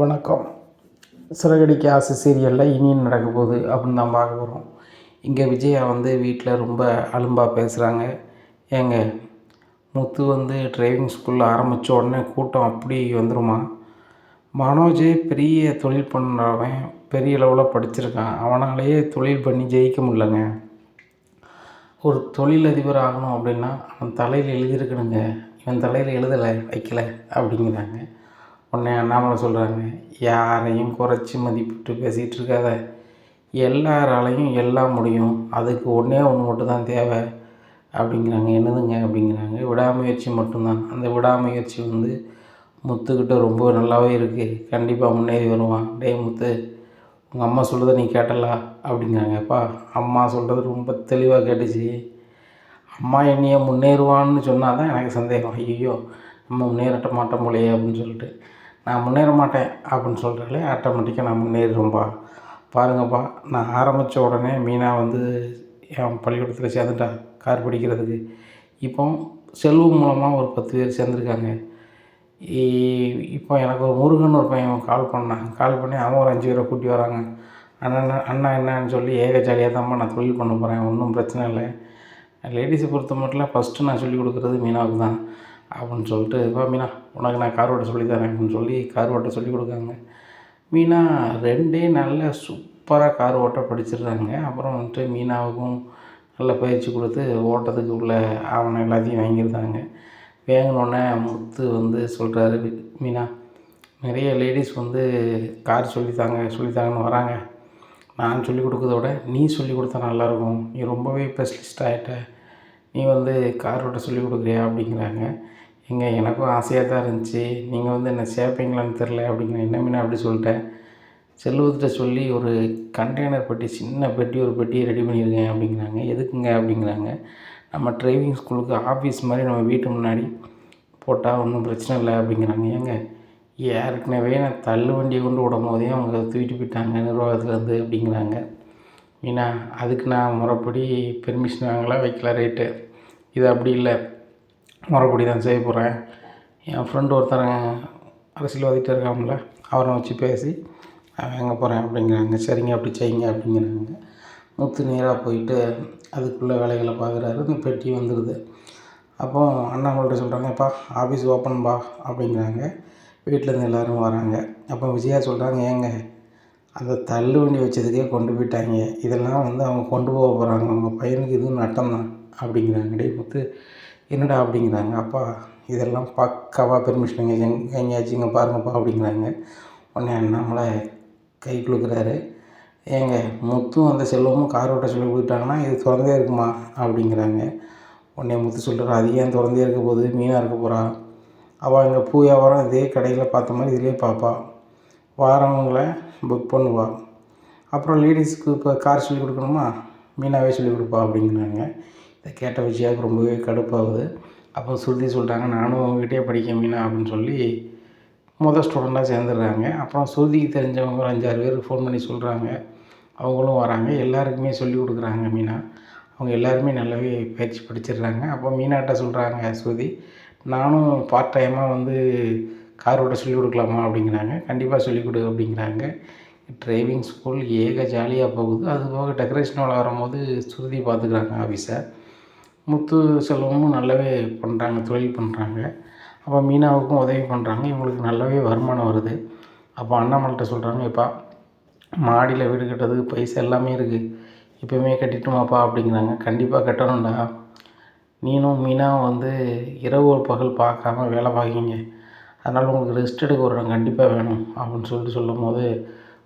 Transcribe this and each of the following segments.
வணக்கம். சிறகடிக்க ஆசை சீரியலில் இனியும் நடக்க போகுது அப்படின்னு தான் பார்க்க போகிறோம் இங்கே விஜயா வந்து வீட்டில் ரொம்ப அலும்பாக பேசுகிறாங்க ஏங்க முத்து வந்து டிரைவிங் ஸ்கூலில் ஆரம்பித்த உடனே கூட்டம் அப்படி வந்துருமா? மனோஜே பெரிய தொழில் பண்ணுறவன் பெரிய லெவலில் படிச்சிருக்கான். அவனாலேயே தொழில் பண்ணி ஜெயிக்க முடியலங்க. ஒரு தொழிலதிபர் ஆகணும் அப்படின்னா அவன் தலையில் எழுதியிருக்கணுங்க. இவன் தலையில் எழுதலை வைக்கலை அப்படிங்கிறாங்க. உடனே அண்ணாமலை சொல்கிறாங்க யாரையும் குறைச்சி மதிப்பிட்டு பேசிகிட்டு இருக்காத. எல்லாராலையும் எல்லாம் முடியும். அதுக்கு ஒன்றே ஒன்று மட்டும் தான் தேவை. அப்படிங்கிறாங்க. என்னதுங்க அப்படிங்கிறாங்க. விடாமுயற்சி மட்டும்தான். அந்த விடாமுயற்சி வந்து முத்துக்கிட்ட ரொம்ப நல்லாவே இருக்குது கண்டிப்பாக முன்னேறி வருவான். டேய் முத்து உங்கள் அம்மா சொல்கிறத நீ கேட்டலா? அப்படிங்கிறாங்கப்பா அம்மா சொல்கிறது ரொம்ப தெளிவாக கேட்டுச்சு. அம்மா என்னைய முன்னேறுவான்னு சொன்னால் தான் எனக்கு சந்தேகம். ஐயோ நம்ம முன்னேறட்ட மாட்டோம் போலையே அப்படின்னு சொல்லிட்டு. நான் முன்னேற மாட்டேன் அப்படின்னு சொல்கிறாலே ஆட்டோமேட்டிக்காக நான் முன்னேறிடுவேன்ப்பா பாருங்கப்பா நான் ஆரம்பித்த உடனே மீனா வந்து என் பள்ளிக்கூடத்தில் சேர்ந்துட்டா கார் படிக்கிறதுக்கு. இப்போ செல்வம் மூலமாக ஒரு பத்து பேர் சேர்ந்துருக்காங்க. இப்போ எனக்கு ஒரு முருகன் ஒரு பையன் கால் பண்ணான். கால் பண்ணி அவன் ஒரு அஞ்சு பேரை கூட்டி வராங்க. அண்ணன் அண்ணா என்னன்னு சொல்லி ஏக ஜாலியாக தான்ப்பா நான் தொழில் பண்ண போகிறேன் ஒன்றும் பிரச்சனை இல்லை. லேடிஸை பொறுத்த மட்டும் ஃபஸ்ட்டு நான் சொல்லிக் கொடுக்குறது மீனாவுக்கு தான். அப்படின்னு சொல்லிட்டு வா மீனா உனக்கு நான் கார் ஓட்ட சொல்லி தரேன் அப்படின்னு சொல்லி கார் ஓட்ட சொல்லி கொடுக்காங்க மீனா ரெண்டே நல்ல சூப்பராக கார் ஓட்ட படிச்சிடுறாங்க. அப்புறம் வந்துட்டு மீனாவுக்கும் நல்ல பயிற்சி கொடுத்து ஓட்டத்துக்கு உள்ள ஆவணம் எல்லாத்தையும் வாங்கியிருந்தாங்க வேங்கினோடனே முத்து வந்து சொல்கிறாரு மீனா நிறைய லேடிஸ் வந்து கார் சொல்லித்தாங்க சொல்லித்தாங்கன்னு வராங்க. நான் சொல்லிக் கொடுக்கறத விட நீ சொல்லிக் கொடுத்தா நல்லாயிருக்கும் நீ ரொம்பவே ஸ்பெஷலிஸ்ட் ஆகிட்ட நீ வந்து கார் ஓட்ட சொல்லிக் கொடுக்குறியா அப்படிங்கிறாங்க. எங்க எனக்கும் ஆசையாக தான் இருந்துச்சு. நீங்கள் வந்து என்ன சேர்ப்பீங்களான்னு தெரில அப்படிங்கிற என்ன மீனா அப்படி சொல்லிட்டேன். செல்வத்திட்ட சொல்லி ஒரு கண்டெய்னர் பெட்டி சின்ன பெட்டி ஒரு பெட்டியை ரெடி பண்ணியிருக்கேன் அப்படிங்கிறாங்க. எதுக்குங்க அப்படிங்கிறாங்க. நம்ம டிரைவிங் ஸ்கூலுக்கு ஆஃபீஸ் மாதிரி நம்ம வீட்டு முன்னாடி போட்டால் ஒன்றும் பிரச்சனை இல்லை அப்படிங்கிறாங்க. ஏங்க ஏற்கனவே நான் தள்ளு வண்டியை கொண்டு விடும் போதே அவங்க தூக்கிட்டு போயிட்டாங்க நிர்வாகத்துலேருந்து அப்படிங்கிறாங்க. ஏன்னா அதுக்கு நான் முறைப்படி பெர்மிஷன் வாங்கலாம் வைக்கல ரேட்டு இது அப்படி இல்லை. முறைப்படி தான் செய்ய போகிறேன் என் ஃப்ரெண்டு ஒருத்தன் அரசியல்வாதிகிட்ட இருக்காமல அவரை வச்சு பேசி நான் எங்கே போகிறேன் அப்படிங்கிறாங்க. சரிங்க அப்படி செய்யுங்க அப்படிங்கிறாங்க. முத்து நேராக போயிட்டு அதுக்குள்ளே வேலைகளை பார்க்குறாரு. இந்த பெட்டி வந்துடுது அப்போ அண்ணாங்கள்ட்ட சொல்கிறாங்க ஆஃபீஸ் ஆஃபீஸ் ஓப்பன்பா அப்படிங்கிறாங்க. வீட்டிலேருந்து எல்லோரும் வராங்க. அப்போ விஜயா சொல்கிறாங்க ஏங்க அந்த தள்ளு வண்டி வச்சதுக்கே கொண்டு போயிட்டாங்க. இதெல்லாம் வந்து அவங்க கொண்டு போக போகிறாங்க அவங்க பையனுக்கு இதுவும் நட்டம் தான் அப்படிங்கிறாங்க. டே முத்து என்னடா அப்படிங்கிறாங்க. அப்பா இதெல்லாம் பக்காவாக பெர்மிஷன் எங்கேயாச்சும் இங்கே பாருங்கப்பா அப்படிங்கிறாங்க. உடனே அண்ணாமலை கை கொடுக்குறாரு ஏங்க முத்தும் அந்த செல்வமும் கார் ஓட்ட சொல்லி கொடுத்துட்டாங்கன்னா இது திறந்தே இருக்குமா? அப்படிங்கிறாங்க. உடனே முத்து சொல்கிறார் அது ஏன் திறந்தே இருக்க போகுது? மீனாக இருக்க போகிறா அவள் இங்கே பூ வியாபாரம் இதே கடையில் பார்த்த மாதிரி இதிலே பார்ப்பா. வாரவங்களை புக் பண்ணுவா. அப்புறம் லேடிஸ்க்கு இப்போ கார் சொல்லி கொடுக்கணுமா? மீனாவே சொல்லி கொடுப்பா அப்படிங்கிறாங்க. இதை கேட்ட விஜயாவுக்கு ரொம்பவே கடுப்பாகுது. அப்போ சுருதி சொல்லிட்டாங்க நானும் உங்ககிட்டயே படிக்க மீனா அப்படின்னு சொல்லி மொதல் ஸ்டூடெண்ட்டாக சேர்ந்துடுறாங்க. அப்புறம் சுருதிக்கு தெரிஞ்சவங்க ஒரு அஞ்சாறு பேர் ஃபோன் பண்ணி சொல்கிறாங்க அவங்களும் வராங்க. எல்லாருக்குமே சொல்லி கொடுக்குறாங்க மீனா. அவங்க எல்லாருமே நல்லாவே பயிற்சி படிச்சிடுறாங்க. அப்போ மீனாட்ட சொல்கிறாங்க சுருதி நானும் பார்ட் டைமாக வந்து கார் ஓட்ட சொல்லிக் கொடுக்கலாமா? அப்படிங்கிறாங்க. கண்டிப்பாக சொல்லிக் கொடு அப்படிங்கிறாங்க. டிரைவிங் ஸ்கூல் ஏக ஜாலியாக போகுது. அது போக டெக்கரேஷன் வேலை வரும்போது சுருதி பார்த்துக்குறாங்க ஆஃபீஸை முத்து செல்வமும் நல்லாவே பண்ணுறாங்க தொழில் பண்ணுறாங்க அப்போ மீனாவுக்கும் உதவி பண்ணுறாங்க இவங்களுக்கு நல்லாவே வருமானம் வருது. அப்போ அண்ணாமலைகிட்ட சொல்கிறாங்க எப்பா மாடியில் வீடு கட்டுறதுக்கு பைசா எல்லாமே இருக்குது இப்போவுமே கட்டிட்டுமாப்பா அப்படிங்கிறாங்க. கண்டிப்பாக கட்டணும்டா. நீனும் மீனாவும் வந்து இரவு ஒரு பகல் பார்க்காம வேலை பார்க்கிங்க. அதனால் உங்களுக்கு ரெஸ்ட் எடுக்க ஒரு இடம் கண்டிப்பாக வேணும் அப்படின்னு சொல்லிட்டு சொல்லும் போது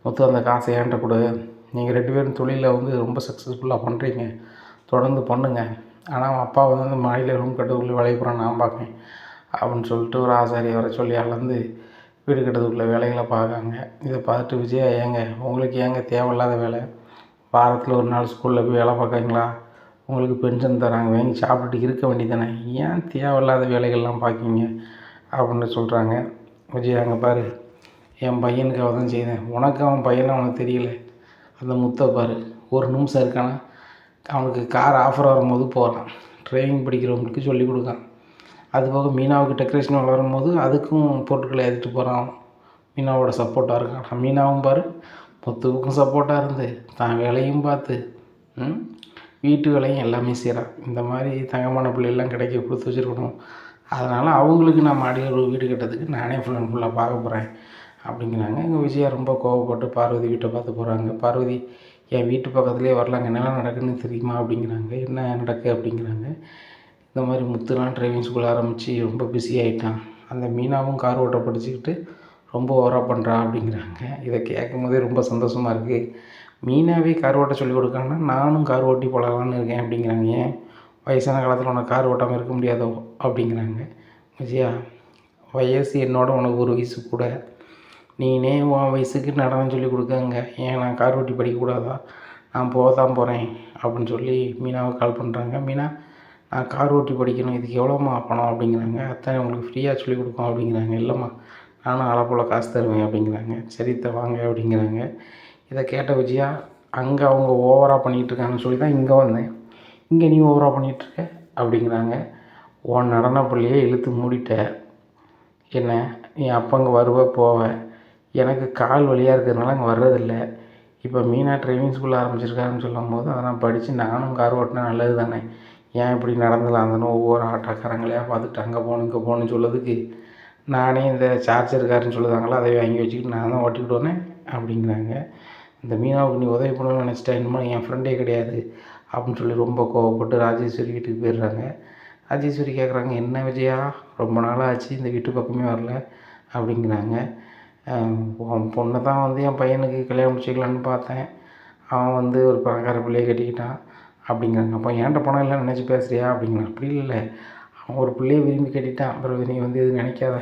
முத்து அந்த காசை ஏன்ட்ட கொடு. நீங்கள் ரெண்டு பேரும் தொழிலில் வந்து ரொம்ப சக்ஸஸ்ஃபுல்லாக பண்ணுறீங்க தொடர்ந்து பண்ணுங்கள் ஆனால் அவன் அப்பா வந்து அந்த மாடியில் ரூம் கட்டுறதுக்குள்ளே வேலைக்கு போகிறான் நான் பார்க்கேன் அப்படின்னு சொல்லிட்டு ஒரு ஆசாரியை வர சொல்லி அளந்து வீடு கட்டுறதுக்குள்ள வேலைகளை பார்க்காங்க இதை பார்த்துட்டு விஜயா ஏங்க உங்களுக்கு ஏங்க தேவையில்லாத வேலை? வாரத்தில் ஒரு நாள் ஸ்கூலில் போய் வேலை பார்க்குறீங்களா? உங்களுக்கு பென்ஷன் தராங்க வாங்கி சாப்பிட்டுட்டு இருக்க வேண்டியதானே ஏன் தேவையில்லாத வேலைகள்லாம் பார்க்குவீங்க அப்படின்னு சொல்கிறாங்க விஜய் அங்கே பாரு என் பையனுக்காக தான் செய்தேன். உனக்கு அவன் பையனை அவனுக்கு தெரியல. அந்த முத்தை பாரு ஒரு நிமிஷம் இருக்கானா? அவனுக்கு கார் ஆஃபர் வரும்போது போகிறான் டிரைவிங் படிக்கிறவங்களுக்கு சொல்லி கொடுக்கான் அது போக மீனாவுக்கு டெக்கரேஷன் வரும்போது அதுக்கும் பொருட்களை எடுத்துகிட்டு போகிறான் மீனாவோட சப்போர்ட்டாக இருக்கான். ஆனால் மீனாவும் பாரு முத்துவுக்கும் சப்போர்ட்டாக இருந்து தான் வேலையும் பார்த்து வீட்டு வேலையும் எல்லாமே செய்கிறான் இந்த மாதிரி தங்கமான பிள்ளைகள்லாம் கிடைக்க கொடுத்து வச்சுருக்கணும். அதனால் அவங்களுக்கு நான் மாடி ஒரு வீடு கட்டுறதுக்கு நானே ஃபுல் அண்ட் ஃபுல்லாக பார்க்க போகிறேன் அப்படிங்கிறாங்க. எங்கள் விஜயா ரொம்ப கோவப்பட்டு பார்வதி வீட்டை பார்த்து போகிறாங்க பார்வதி என் வீட்டு பக்கத்துலேயே வரலாங்க என்னெல்லாம் நடக்குதுன்னு தெரியுமா அப்படிங்கிறாங்க என்ன நடக்கு அப்படிங்கிறாங்க. இந்த மாதிரி முத்துலாம் டிரைவிங் ஸ்கூல் ஆரம்பித்து ரொம்ப பிஸி ஆகிட்டான் அந்த மீனாவும் கார் ஓட்ட படிச்சுக்கிட்டு ரொம்ப ஓவராக பண்ணுறா அப்படிங்கிறாங்க. இதை கேட்கும் போதே ரொம்ப சந்தோஷமாக இருக்குது மீனாவே கார் ஓட்ட சொல்லிக் கொடுக்காங்கன்னா நானும் கார் ஓட்டி போகலான்னு இருக்கேன் அப்படிங்கிறாங்க. ஏன்? வயசான காலத்தில் உனக்கு கார் ஓட்டாமல் இருக்க முடியாதோ அப்படிங்கிறாங்க. விஜயா வயசு என்னோட உனக்கு ஒரு வயசு கூட. நீனே உன் வயசுக்கு நடனம் சொல்லி கொடுக்கங்க. ஏன் நான் கார் ஓட்டி படிக்கக்கூடாதா? நான் போக தான் போகிறேன் அப்படின்னு சொல்லி மீனாவை கால் பண்ணுறாங்க மீனா நான் கார் ஓட்டி படிக்கணும் இதுக்கு எவ்வளோம்மா பணம் அப்படிங்கிறாங்க. அத்தனை உங்களுக்கு ஃப்ரீயாக சொல்லி கொடுக்கும் அப்படிங்கிறாங்க. இல்லைம்மா நானும் ஆளை காசு தருவேன் அப்படிங்கிறாங்க. சரித்த வாங்க அப்படிங்கிறாங்க. இதை கேட்ட விஜயா அங்கே அவங்க ஓவராக பண்ணிகிட்டு இருக்காங்கன்னு சொல்லி தான் இங்கே வந்தேன். இங்கே நீ ஓவராக பண்ணிகிட்ருக்க அப்படிங்கிறாங்க. உன் நடன பிள்ளையே இழுத்து மூடிட்ட. என்ன நீ அப்போ அங்கே வருவ போவ. எனக்கு கால் வலியாக இருக்கிறதுனால அங்கே வர்றதில்ல. இப்போ மீனா டிரைவிங் ஸ்கூல் ஆரம்பிச்சிருக்காருன்னு சொல்லும் போது அதை நான் படித்து நானும் கார் ஓட்டினா நல்லது தானே ஏன் இப்படி நடந்துலாந்தனும் ஒவ்வொரு ஆட்டோக்காரங்களையாக பார்த்துட்டு அங்கே போகணும் இங்கே போகணும்னு சொல்லதுக்கு நானே இந்த சார்ஜர் காருன்னு சொல்லுதாங்களோ? அதை வாங்கி வச்சுக்கிட்டு நான் தான் ஓட்டிக்கிட்டு அப்படிங்கிறாங்க. இந்த மீனாவுக்கு நீ உதவி பண்ணணும்னு நினச்சிட்டா என்னமோ என் ஃப்ரெண்டே கிடையாது அப்படின்னு சொல்லி ரொம்ப கோவப்பட்டு ராஜேஸ்வரி வீட்டுக்கு போயிடுறாங்க. ராஜேஸ்வரி கேட்குறாங்க என்ன விஜயா? ரொம்ப நாளாக ஆச்சு இந்த வீட்டு பக்கமே வரல. அப்படிங்கிறாங்க. பொண்ணை தான் வந்து என் பையனுக்கு கல்யாணம் முடிச்சிக்கலான்னு பார்த்தேன். அவன் வந்து ஒரு பணக்கார பிள்ளையை கட்டிக்கிட்டான். அப்படிங்கிறாங்க. அப்போ என்கிட்ட பணம் இல்லைன்னு நினச்சி பேசுகிறியா அப்படிங்கிறான் அப்படி இல்லை அவன் ஒரு பிள்ளையை விரும்பி கட்டிட்டான். அப்புறம் நீ வந்து எதுவும் நினைக்காத.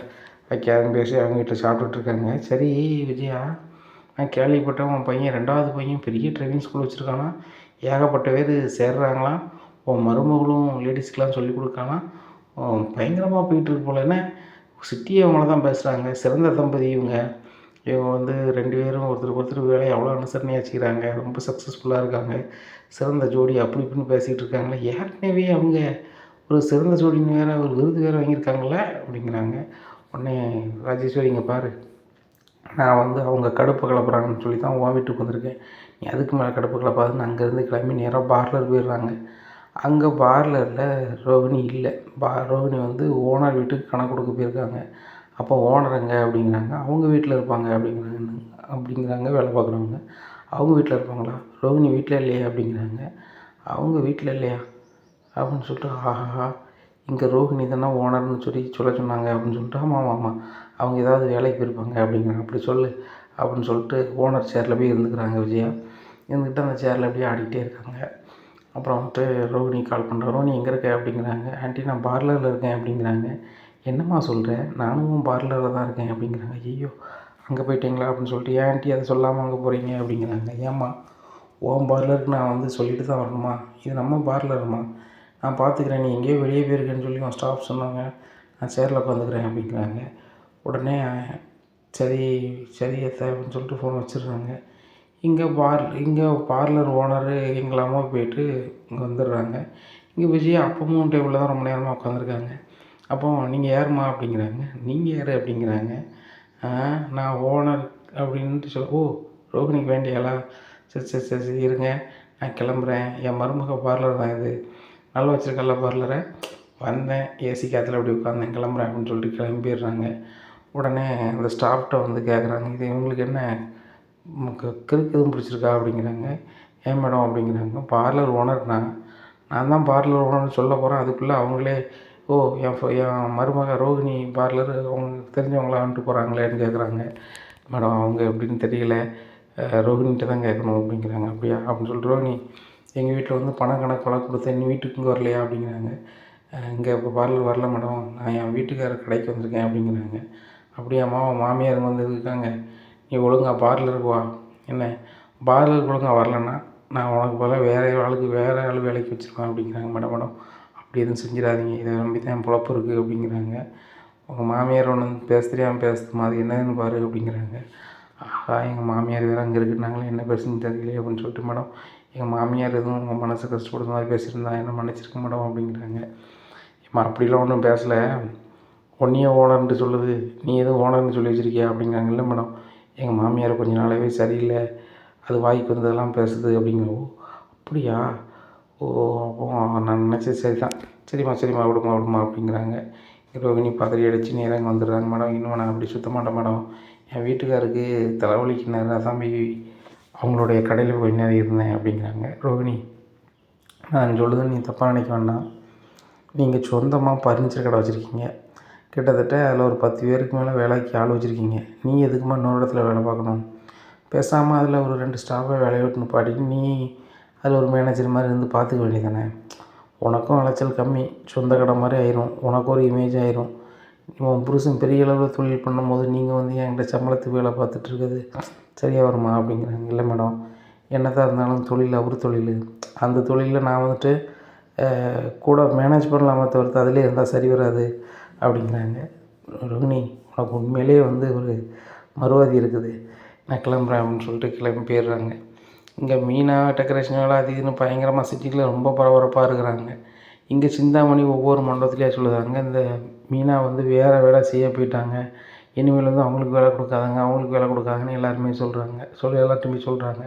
வைக்காதுன்னு பேசி அவங்க வீட்டில் சாப்பிட்டுட்ருக்காங்க சரி விஜயா நான் கேள்விப்பட்டேன். உன் பையன் ரெண்டாவது பையன் பெரிய ட்ரைவிங் ஸ்கூல் வச்சுருக்கானா? ஏகப்பட்ட பேர் சேர்றாங்களாம். உன் மருமகளும் லேடிஸ்க்கெலாம் சொல்லிக் கொடுக்கானா? பயங்கரமாக போயிட்டுருக்கு போல என்ன? சிட்டியை அவங்கள தான் பேசுகிறாங்க சிறந்த தம்பதி இவங்க. இவங்க வந்து ரெண்டு பேரும் ஒருத்தருக்கு ஒருத்தர் வேலையை அவ்வளோ அனுசரணையாக வச்சுக்கிறாங்க. ரொம்ப சக்ஸஸ்ஃபுல்லாக இருக்காங்க. சிறந்த ஜோடி அப்படி இப்படின்னு பேசிகிட்டு இருக்காங்களே. ஏற்கனவே அவங்க ஒரு சிறந்த ஜோடின்னு வேறு ஒரு விருது வேறு வாங்கியிருக்காங்களே அப்படிங்கிறாங்க. உடனே ராஜேஸ்வரி இங்கே பாரு. நான் வந்து அவங்க கடுப்பு கிளப்புறாங்கன்னு சொல்லி தான் உன் வீட்டுக்கு வந்திருக்கேன். நீ அதுக்கு மேலே கடுப்பு கிளப்பாதுன்னு அங்கேருந்து கிளம்பி நேராக பார்லர் போயிடுறாங்க. அங்கே பார்லரில் ரோகிணி இல்லை. பா ரோகிணி வந்து ஓனர் வீட்டுக்கு கணக்கு கொடுக்க போயிருக்காங்க. அப்போ ஓனர் எங்கே அப்படிங்கிறாங்க. அவங்க வீட்டில் இருப்பாங்க அப்படிங்கிறாங்க அப்படிங்கிறாங்க வேலை பார்க்குறவங்க. அவங்க வீட்டில் இருப்பாங்களா? ரோகிணி வீட்டில் இல்லையா அப்படிங்கிறாங்க. அவங்க வீட்டில் இல்லையா? அப்படின்னு சொல்லிட்டு ஆஹா இங்கே ரோஹிணி தானே ஓனர்னு சொல்லி சொல்ல சொன்னாங்க அப்படின்னு சொல்லிட்டு ஆமாம் ஆமாம் அவங்க ஏதாவது வேலைக்கு போயிருப்பாங்க அப்படிங்கிறாங்க. அப்படி சொல்லு அப்படின்னு சொல்லிட்டு ஓனர் சேரில் போய் இருந்துக்கிறாங்க விஜயா. இருந்துக்கிட்டு அந்த சேரில் அப்படியே ஆடிக்கிட்டே இருக்காங்க. அப்புறம் வந்துட்டு ரோகிணி கால் பண்ணுறேன் ரோகிணி எங்கே இருக்க? அப்படிங்கிறாங்க. ஆண்டி நான் பார்லரில் இருக்கேன் அப்படிங்கிறாங்க. என்னம்மா சொல்கிறேன் நானும் பார்லரில் தான் இருக்கேன் அப்படிங்கிறாங்க. ஐயோ அங்கே போயிட்டீங்களா? அப்படின்னு சொல்லிட்டு ஏன் ஆண்டி அதை சொல்லாமல் அங்கே போகிறீங்க அப்படிங்கிறாங்க. ஏம்மா ஓம் பார்லருக்கு நான் வந்து சொல்லிட்டு தான் வரணுமா? இது நம்ம பார்லருமா நான் பார்த்துக்கிறேன் நீ எங்கேயோ வெளியே போயிருக்கேன்னு சொல்லி உன் ஸ்டாஃப் சொன்னாங்க. நான் சேரில் உட்காந்துக்கிறேன் அப்படிங்கிறாங்க. உடனே சரி சரி எத்த அப்படின்னு சொல்லிட்டு ஃபோன் வச்சிடுறாங்க. இங்கே பார் இங்கே பார்லர் ஓனரு எங்கெல்லாமோ போயிட்டு இங்கே வந்துடுறாங்க. இங்கே விஜய் அப்பவும் டேபிளில் தான் ரொம்ப நேரமாக உட்காந்துருக்காங்க அப்போ நீங்கள் யாரும்மா? அப்படிங்கிறாங்க. நீங்கள் யார்? அப்படிங்கிறாங்க. நான் ஓனர் அப்படின்ட்டு சொல்ல ஓ ரோகிணிக்கு வேண்டியாளா? சரி சரி சரி சரி இருங்க. நான் கிளம்புறேன். என் மருமக பார்லர் தான் இது. நல்லா வச்சுருக்கல பார்லரை வந்தேன். ஏசி காற்றுல அப்படி உட்காந்தேன் கிளம்புறேன். அப்படின்னு சொல்லிட்டு கிளம்பிடுறாங்க. உடனே அந்த ஸ்டாஃப்கிட்ட வந்து கேட்குறாங்க இது இவங்களுக்கு என்ன கிறுக்கு எதுவும் பிடிச்சிருக்கா அப்படிங்கிறாங்க. ஏன் மேடம்? அப்படிங்கிறாங்க. பார்லர் ஓனர் நான். நான் தான் பார்லர் ஓனர்னு சொல்ல போகிறேன் அதுக்குள்ளே அவங்களே ஓ என் என் மருமக ரோகிணி பார்லர் அவங்களுக்கு தெரிஞ்சவங்களான்ட்டு போகிறாங்களேன்னு கேட்குறாங்க மேடம் அவங்க எப்படின்னு தெரியல. ரோஹினிகிட்ட தான் கேட்கணும் அப்படிங்கிறாங்க. அப்படியா? அப்படின்னு சொல்லிட்டு ரோஹினி எங்கள் வீட்டில் வந்து பணம் கணக்கெல்லாம் கொடுத்தேன். நீ வீட்டுக்கு இங்கே வரலையா? அப்படிங்கிறாங்க. இங்கே இப்போ பார்லர் வரல மேடம். நான் என் வீட்டுக்காரர் கடைக்கு வந்திருக்கேன். அப்படிங்கிறாங்க. அப்படியாம்மா மாமியார் வந்து இருக்காங்க நீ ஒழுங்கா பார்லருக்கு வா. என்ன? பார்லருக்கு ஒழுங்கா வரலன்னா நான் உனக்கு பதிலாக வேறு ஆளுக்கு வேறு ஆள் வேலைக்கு வச்சுருவேன் அப்படிங்கிறாங்க மேடம் மேடம். அப்படி எதுவும் செஞ்சிடாதீங்க. இதை நம்பி தான் என் பொழப்பு இருக்குது அப்படிங்கிறாங்க. உங்கள் மாமியார் ஒன்று பேச தெரியாமல் பேசுதுமா அது என்னதுன்னு பாரு அப்படிங்கிறாங்க. ஆஹா எங்கள் மாமியார் வேறு அங்கே இருக்குனாங்களே என்ன பேசுன்னு தெரியலையே அப்படின்னு சொல்லிட்டு மேடம் எங்கள் மாமியார் எதுவும் உங்கள் மனசை கஷ்டப்படுற மாதிரி பேசியிருந்தா என்ன மன்னிச்சிருக்க மேடம் அப்படிங்கிறாங்க. ஏம்மா அப்படிலாம் ஒன்றும் பேசலை. உன்னையே ஓனர்ன்ட்டு சொல்லுது. நீ எதுவும் ஓனர்னு சொல்லி வச்சுருக்கியா அப்படிங்கிறாங்க இல்லை மேடம். எங்கள் மாமியார் கொஞ்ச நாளாகவே சரியில்லை அது வாய்க்கு வந்ததெல்லாம் பேசுது அப்படிங்கிற? ஓ அப்படியா? ஓ அப்போ நான் நினச்சது சரி தான் சரிம்மா சரிம்மா விடுமா விடுமா அப்படிங்கிறாங்க. ரோகிணி பதறி அடித்து நேராக இங்கே வந்துடுறாங்க மேடம். இன்னும் நான் அப்படி சுத்த மாட்டேன் மேடம். என் வீட்டுக்காருக்கு தலைவலிக்குனாரு அதான் போய் அவங்களுடைய கடையில் போய் நேரம் இருந்தேன் அப்படிங்கிறாங்க. ரோகிணி நான் சொல்லுது நீ தப்பாக நினைக்க வேண்டாம். நீங்கள் சொந்தமாக பர்னிச்சர் கடை வச்சுருக்கீங்க. கிட்டத்தட்ட அதில் ஒரு பத்து பேருக்கு மேலே வேலைக்கு ஆள் வச்சுருக்கீங்க. நீ எதுக்குமா இன்னொரு இடத்துல வேலை பார்க்கணும்? பேசாமல் அதில் ஒரு ரெண்டு ஸ்டாஃபை வேலையை விட்டு நிப்பாட்டிட்டு நீ அதில் ஒரு மேனேஜர் மாதிரி இருந்து பார்த்துக்க வேண்டியதானே உனக்கும் அலைச்சல் கம்மி. சொந்த கடை மாதிரி ஆயிரும். உனக்கு ஒரு இமேஜ் ஆயிரும். உன் புருஷன் பெரிய அளவில் தொழில் பண்ணும்போது நீங்கள் வந்து என்கிட்ட சம்பளத்துக்கு வேலை பார்த்துட்டு இருக்குது. சரியாக வருமா அப்படிங்கிறாங்க. இல்லை மேடம். என்னதான் இருந்தாலும் தொழில் அவர் தொழில். அந்த தொழிலில் நான் வந்துட்டு கூட மேனேஜ் பண்ணலாமே தவிர்த்து அதிலே இருந்தால் சரி வராது. அப்படிங்கிறாங்க ரோகிணி உனக்கு உண்மையிலேயே வந்து ஒரு மறுவாதி இருக்குது. நான் கிளம்புறேன் அப்படின்னு சொல்லிட்டு கிளம்பி போயிடுறாங்க இங்கே மீனா டெக்கரேஷன் வேலை அது இதுன்னு பயங்கரமாக சிட்டியில் ரொம்ப பரபரப்பாக இருக்கிறாங்க. இங்கே சிந்தாமணி ஒவ்வொரு மண்டபத்துலேயே சொல்லுதாங்க இந்த மீனா வந்து வேறு வேலை செய்ய போயிட்டாங்க. இனிமேல் வந்து அவங்களுக்கு வேலை கொடுக்காதாங்க அவங்களுக்கு வேலை கொடுக்காங்கன்னு எல்லாருமே சொல்கிறாங்க சொல்லி எல்லாத்தையுமே சொல்கிறாங்க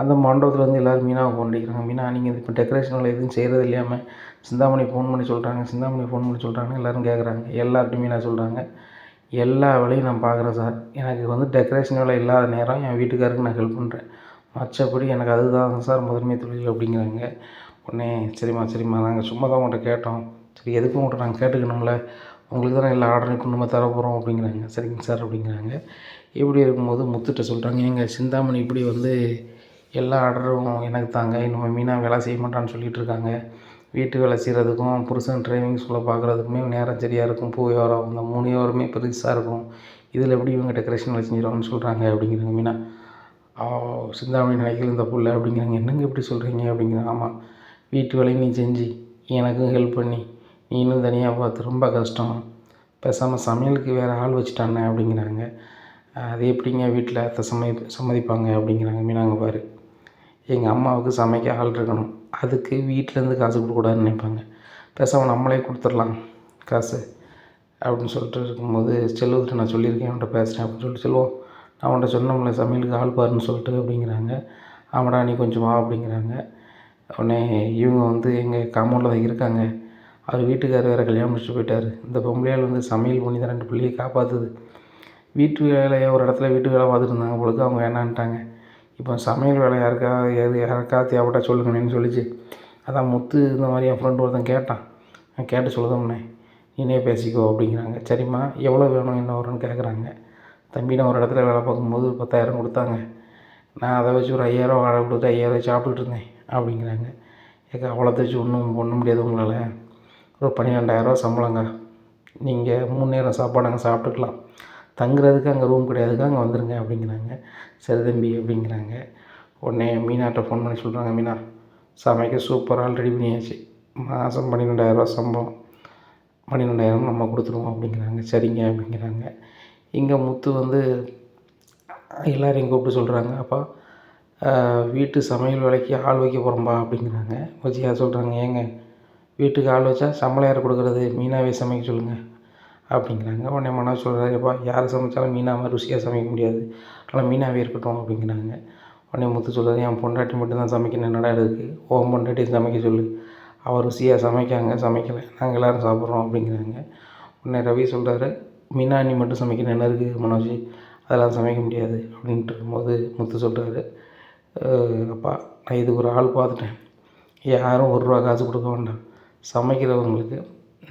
அந்த மண்டபத்தில் வந்து எல்லோரும் மீனாவை கொண்டிருக்கிறாங்க மீனா நீங்கள் இப்போ டெக்கரேஷன் வேலை எதுவும் செய்கிறது இல்லாமல் சிந்தாமணி ஃபோன் பண்ணி சொல்கிறாங்க சிந்தாமணி ஃபோன் பண்ணி சொல்கிறாங்க எல்லோரும் கேட்குறாங்க எல்லார்ட்டும் நான் சொல்கிறாங்க எல்லா வேலையும் நான் பார்க்குறேன் சார் எனக்கு வந்து டெக்கரேஷன் வேலை இல்லாத நேரம் என் வீட்டுக்காருக்கு நான் ஹெல்ப் பண்ணுறேன் மற்றபடி எனக்கு அதுதான் சார் முதன்மை தொழில் அப்படிங்கிறாங்க. உடனே சரிம்மா சரிம்மா நாங்கள் சும்மா தான் உங்கள்கிட்ட கேட்டோம். சரி எதுக்கும் உங்கள்கிட்ட நாங்கள் கேட்டுக்கணும்ல? உங்களுக்கு தானே எல்லா ஆர்டரையும் கொண்டு நம்ம தர போகிறோம் அப்படிங்கிறாங்க. சரிங்க சார் அப்படிங்கிறாங்க. இப்படி இருக்கும்போது முத்துட்ட சொல்கிறாங்க எங்கள் சிந்தாமணி இப்படி வந்து எல்லா ஆர்டரும் எனக்கு தாங்க. இன்னும் மீனா வேலை செய்ய மாட்டான்னு சொல்லிகிட்டு இருக்காங்க. வீட்டு வேலை செய்கிறதுக்கும் புருஷன் ட்ரைவிங் ஸ்கூலில் பார்க்குறதுக்குமே நேரம் சரியாக இருக்கும். பூ வியாபாரம் இந்த மூணு வியாபாரமே பெருசாக இருக்கும். இதில் எப்படி இவங்க டெக்கரேஷன் வேலை செஞ்சிருவாங்கன்னு சொல்கிறாங்க அப்படிங்கிறாங்க மீனா. சிந்தாமணி நினைக்கல இந்த புள்ள அப்படிங்கிறாங்க. என்னங்க இப்படி சொல்கிறீங்க அப்படிங்கிறாங்க. ஆமாம் வீட்டு வேலையும் நீ செஞ்சு எனக்கும் ஹெல்ப் பண்ணி நீனும் தனியாக பார்த்து ரொம்ப கஷ்டம். பேசாமல் சமையலுக்கு வேறு ஆள் வச்சுட்டானே அப்படிங்கிறாங்க. அது எப்படிங்க வீட்டில் அத்தை சம்மதி சம்மதிப்பாங்க அப்படிங்கிறாங்க மீனாங்க பாரு. எங்கள் அம்மாவுக்கு சமைக்க ஆள் இருக்கணும். அதுக்கு வீட்டிலேருந்து காசு கொடுக்கக்கூடாதுன்னு நினைப்பாங்க. பேசாமல் நம்மளே கொடுத்துடலாம் காசு. அப்படின்னு சொல்லிட்டு இருக்கும்போது செல்வத்தில் நான் சொல்லியிருக்கேன் அவன்கிட்ட பேசுகிறேன் அப்படின்னு சொல்லிட்டு செல்வம் நான் அவன்கிட்ட சொன்னோம்ல சமையலுக்கு ஆள் பாருன்னு சொல்லிட்டு அப்படிங்கிறாங்க. ஆமாடா நீ கொஞ்சம் வா அப்படிங்கிறாங்க. உடனே இவங்க வந்து எங்கள் காம்பவுண்டில் தான் இருக்காங்க. அவர் வீட்டுக்காரர் வேறு கல்யாணம் முடிச்சுட்டு போயிட்டார். இந்த பொம்பளையால் வந்து சமையல் பண்ணி தான் ரெண்டு பிள்ளையை காப்பாற்றுது வீட்டு வேலையை ஒரு இடத்துல வீட்டு வேலை பார்த்துட்டு இருந்தாங்க பொழுது அவங்க வேணான்ட்டாங்க. இப்போ சமையல் வேலை யாருக்கா எது யாருக்கா தேவைப்பட்டா சொல்லுங்கண்ணேன்னு சொல்லிச்சு. அதான் முத்து இந்த மாதிரி என் ஃப்ரெண்டு ஒருத்தன் கேட்டான். நான் கேட்டு சொல்லுதோம்னே நீனே பேசிக்கோ அப்படிங்கிறாங்க. சரிம்மா எவ்வளோ வேணும் என்ன வரும்னு கேட்குறாங்க தம்பி நான் ஒரு இடத்துல வேலை பார்க்கும்போது பத்தாயிரம் கொடுத்தாங்க. நான் அதை வச்சு ஒரு ஐயாயிரம் வாடகை கொடுத்து ஐயாயிரம் சாப்பிட்டுட்டு இருந்தேன் அப்படிங்கிறாங்க. ஏக்கா அவ்வளோத்த வச்சு ஒன்றும் பண்ண முடியாது உங்களால். ஒரு பன்னிரெண்டாயிரரூவா சம்பளங்க நீங்கள் மூணு நேரம் சாப்பாடு அங்கே சாப்பிட்டுக்கலாம். தங்குறதுக்கு அங்கே ரூம் கிடையாதுக்கா அங்கே வந்துடுங்க அப்படிங்கிறாங்க. சரி தம்பி அப்படிங்கிறாங்க. உடனே மீனாட்ட ஃபோன் பண்ணி சொல்கிறாங்க மீனா சமைக்க சூப்பராக ரெடி பண்ணியாச்சு. மாதம் பன்னிரெண்டாயிரரூவா சம்பளம். பன்னிரெண்டாயிரம் நம்ம கொடுத்துருவோம் அப்படிங்கிறாங்க. சரிங்க அப்படிங்கிறாங்க. இங்கே முத்து வந்து எல்லோரையும் கூப்பிட்டு சொல்கிறாங்க அப்பா வீட்டு சமையல் வேலைக்கு ஆள் வைக்க போகிறோம்பா அப்படிங்கிறாங்க. விஜயா சொல்கிறாங்க ஏங்க வீட்டுக்கு ஆள் வச்சா சம்பளம் யார் கொடுக்குறது? மீனாவே சமைக்க சொல்லுங்கள் அப்படிங்கிறாங்க. உடனே மனோஜ் சொல்கிறாரு எப்பா யார் சமைச்சாலும் மீனா மாதிரி ருசியாக சமைக்க முடியாது. அதனால் மீனாவே இருக்கட்டும் அப்படிங்கிறாங்க. உடனே முத்து சொல்கிறாரு என் பொண்டாட்டி மட்டும்தான் சமைக்கணும் என்னடா இருக்குது ஓம் பொண்டாட்டி சமைக்க சொல்லு. அவள் ருசியாக சமைக்காங்க சமைக்கலை. நாங்கள் எல்லோரும் சாப்பிட்றோம் அப்படிங்கிறாங்க. உடனே ரவி சொல்கிறாரு மீனா நீ மட்டும் சமைக்கணும் என்ன இருக்குது மனோஜ்? அதெல்லாம் சமைக்க முடியாது அப்படின்ட்டு இருக்கும்போது முத்து சொல்கிறாரு அப்பா நான் இதுக்கு ஒரு ஆள் பார்த்துட்டேன். யாரும் ஒரு ரூபா காசு கொடுக்க வேண்டாம். சமைக்கிறவங்களுக்கு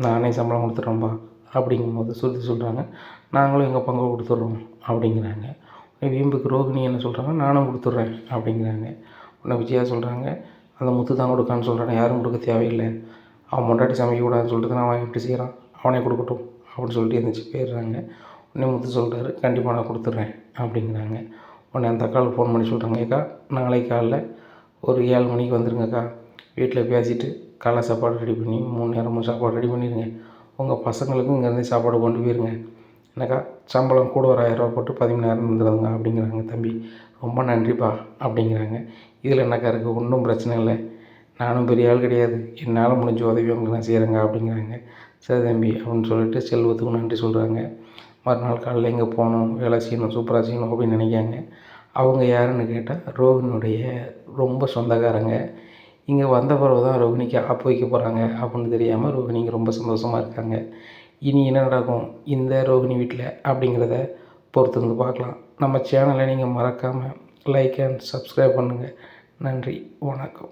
நானே சம்பளம் கொடுத்துட்றேன்ப்பா அப்படிங்கும்போது சொல்லி சொல்கிறாங்க நாங்களும் எங்கள் பங்கு கொடுத்துட்றோம் அப்படிங்கிறாங்க. வீம்புக்கு ரோகிணி என்ன சொல்கிறாங்க நானும் கொடுத்துட்றேன் அப்படிங்கிறாங்க. உடனே விஜயா சொல்கிறாங்க அந்த முத்து தான் கொடுக்கான்னு சொல்கிறான் யாரும் கொடுக்க தேவையில்லை. அவன் மொண்டாட்டி சமைக்கக்கூடாதுன்னு சொல்லிட்டு நான் அவன் எப்படி செய்கிறான் அவனே கொடுக்கட்டும் அப்படின்னு சொல்லிட்டு எழுந்திரிச்சு போயிடுறாங்க. உடனே முத்து சொல்கிறாரு கண்டிப்பாக நான் கொடுத்துட்றேன் அப்படிங்கிறாங்க. உடனே அந்த அக்காவுக்கு ஃபோன் பண்ணி சொல்கிறாங்க ஏக்கா நாளைக்கு காலைல ஒரு ஏழு மணிக்கு வந்துருங்கக்கா. வீட்டில் பேசிவிட்டு காலைல சாப்பாடு ரெடி பண்ணி மூணு நேரமும் சாப்பாடு ரெடி பண்ணிடுங்க உங்கள் பசங்களுக்கும் இங்கேருந்து சாப்பாடு கொண்டு போயிருங்க. என்னக்கா சம்பளம் கூட ஒரு ஆயிரரூவா போட்டு பதிமூணாயிரம் வந்துடுங்க அப்படிங்கிறாங்க தம்பி. ரொம்ப நன்றிப்பா அப்படிங்கிறாங்க. இதில் என்னக்கா இருக்குது ஒன்றும் பிரச்சனை இல்லை. நானும் பெரிய ஆள் கிடையாது. என்னால் முடிஞ்ச உதவி உங்களுக்கு நான் செய்கிறேங்க அப்படிங்கிறாங்க. சரி தம்பி அப்படின்னு சொல்லிட்டு செல்வத்துக்கும் நன்றி சொல்கிறாங்க. மறுநாள் காலையில் எங்கே போகணும் வேலை செய்யணும் சூப்பராக செய்யணும் அப்படின்னு நினைக்காங்க. அவங்க யாருன்னு கேட்டால் ரோகினுடைய ரொம்ப சொந்தக்காரங்க. இங்கே வந்த பிறகு தான் ரோகிணிக்கு ஆப்பு வைக்க போகிறாங்க அப்படின்னு தெரியாமல் ரோகிணிங்க ரொம்ப சந்தோஷமாக இருக்காங்க. இனி என்ன நடக்கும்? இந்த ரோகிணி வீட்டில் அப்படிங்கிறத பொறுத்து வந்து பார்க்கலாம். நம்ம சேனலை நீங்கள் மறக்காமல் லைக் அண்ட் சப்ஸ்கிரைப் பண்ணுங்கள் நன்றி வணக்கம்.